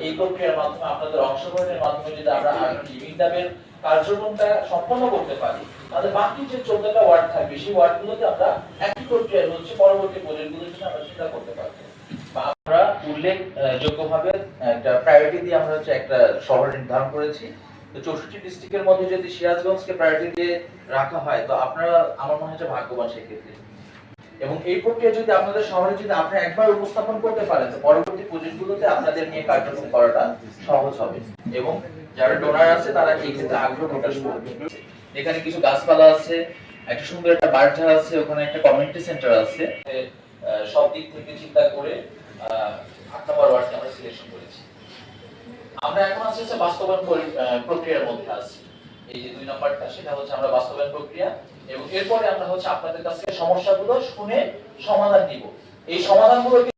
এই করতে পারব আমরা উল্লেখ আহ, যোগ্যভাবে একটা প্রায়োরিটি দিয়ে আমরা হচ্ছে একটা নির্ধারণ করেছি। তো চৌষট্টি ডিস্ট্রিক্টের মধ্যে যদি সিরাজগঞ্জকে প্রায়োরিটি দিয়ে রাখা হয় তো আপনারা আমার মনে হয় ভাগ্যবান সেক্ষেত্রে। এবং এই প্রক্রিয়া যদি আপনাদের শহরে যদি আপনারা একবার উপস্থাপন করতে পারেন পরবর্তী প্রজেক্টগুলোতে আপনাদের নিয়ে কার্যক্রম করাটা সহজ হবে। এবং যারা ডোনার আছে, তারা এই ক্ষেত্রে আগ্রহ প্রকাশ করবে। এখানে কিছু গাছপালা আছে, একটা সুন্দর একটা বার্থা আছে, ওখানে একটা কমিউনিটি সেন্টার আছে। সব দিক থেকে চিন্তা করে আট নম্বর ওয়ার্ডকে আমরা সিলেকশন করেছি। আমরা এখন আছি বাস্তবায়ন প্রক্রিয়ার মধ্যে আছি। এই যে দুই নম্বরটা, সেটা হচ্ছে আমরা বাস্তবায়ন প্রক্রিয়া এবং এরপরে আমরা হচ্ছে আপনাদের কাছ থেকে সমস্যাগুলো শুনে সমাধান দিব এই সমাধানগুলোকে